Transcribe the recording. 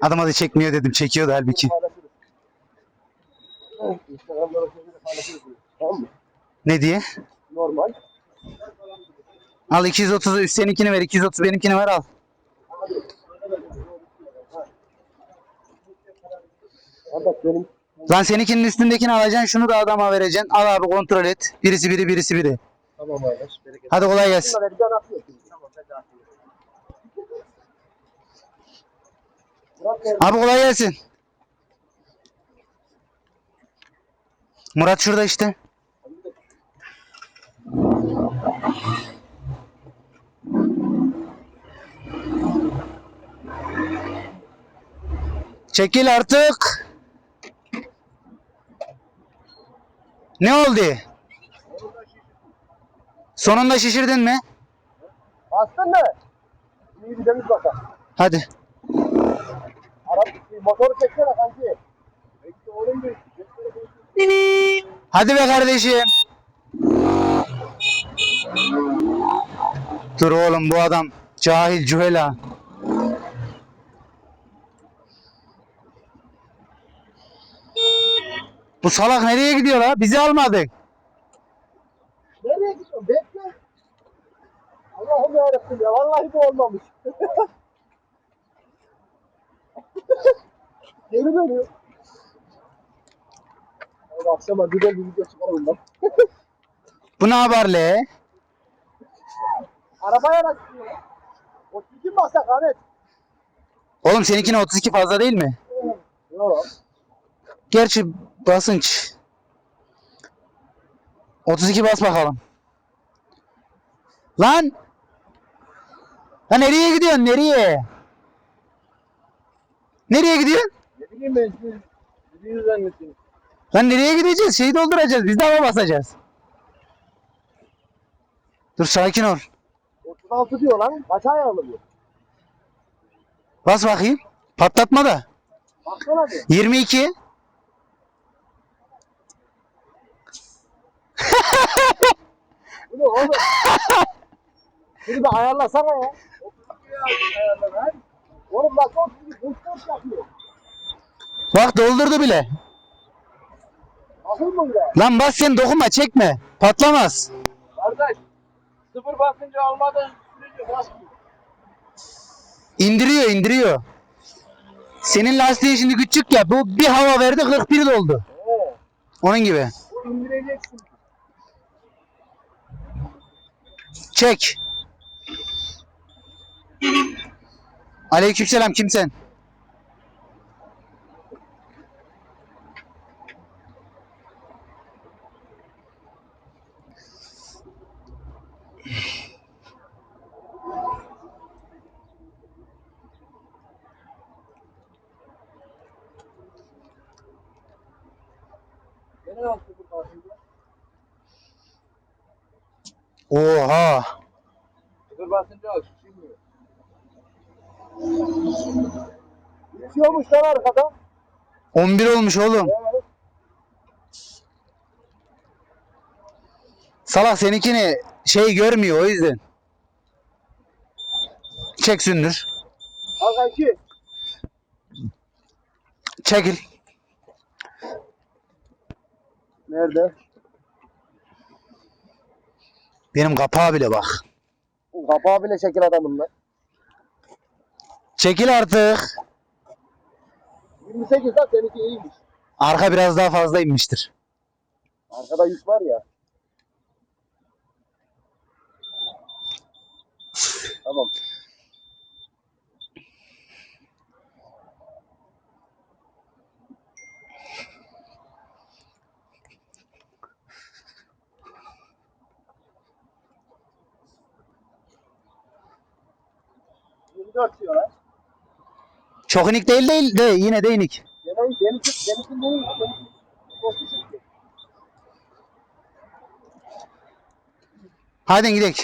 Adam hadi çekmiyor dedim. Çekiyordu halbuki. Ne diye? Normal. Al 230 üst seninkini ver. 230 benimkini ver al. Lan seninkinin üstündekini alacaksın. Şunu da adama vereceksin. Al abi kontrol et. Birisi biri birisi biri. tamam. Bereket. Hadi kolay gelsin. Bunlar elden atıyor. Tamam ben de atıyorum. Murat nerede? Abi kolay gelsin. Murat şurada işte. Çekil artık. Ne oldu? Sonunda şişirdin mi? Bastın mı? İyi bir deniz bakalım. Hadi. Arap motoru çeksene kanki. Hadi be kardeşim. Dur oğlum bu adam cahil cühela. Bu salak nereye gidiyor la? Bizi almadık. Nereye gidiyorsun? Bekle. Allah'ım yarabbim ya. Vallahi bu olmamış. Geri dönüyor. Hadi akşama güzel bir video çıkaralım lan. Bu ne haber le? Arabaya gidiyor? O kim basak Ahmet? Oğlum seninkine 32 fazla değil mi? Yok. Gerçi basınç. 32 bas bakalım. Lan! Lan nereye gidiyorsun? Nereye? Nereye gidiyorsun? Ne bileyim ben. Sizi yüzden misin? Lan nereye gideceğiz? Şeyi dolduracağız. Biz de hava basacağız. Dur sakin ol. 36 diyor lan. Kaç ayarlı bu? Bas bakayım. Patlatma da. Baksana bir. 22. Bu ne oğlum? Bunu bir ayarlasana ya. 32 ayarla lan. Oğlum bak 32 44 yapıyor. Bak doldurdu bile. Mı bile? Lan bas sen dokunma çekme. Patlamaz. Kardeş. Sıfır basınca olmadan sürece basmıyor. İndiriyor indiriyor. Senin lastiğin şimdi küçük ya. Bu bir hava verdi 41 doldu. Onun gibi. bu indireceksin. Çek. Aleykümselam kimsen? Oha. Sıfır basınca al. Şimdi. Geçiyormuş lan arkada. 11 olmuş oğlum. Evet. Salak seninkini şey görmüyor o yüzden. Çek sündür. Al kanki. Çekil. Nerede? Benim kapağı bile bak. Kapağı bile şekil adamın lan. Çekil artık. 28 lan seninki iyiymiş. Arka biraz daha fazla inmiştir. Arkada yük var ya. Tamam. Yirmi dört diyor lan. Çok inik değil değil de yine de inik. Gene. Hadi gidelim.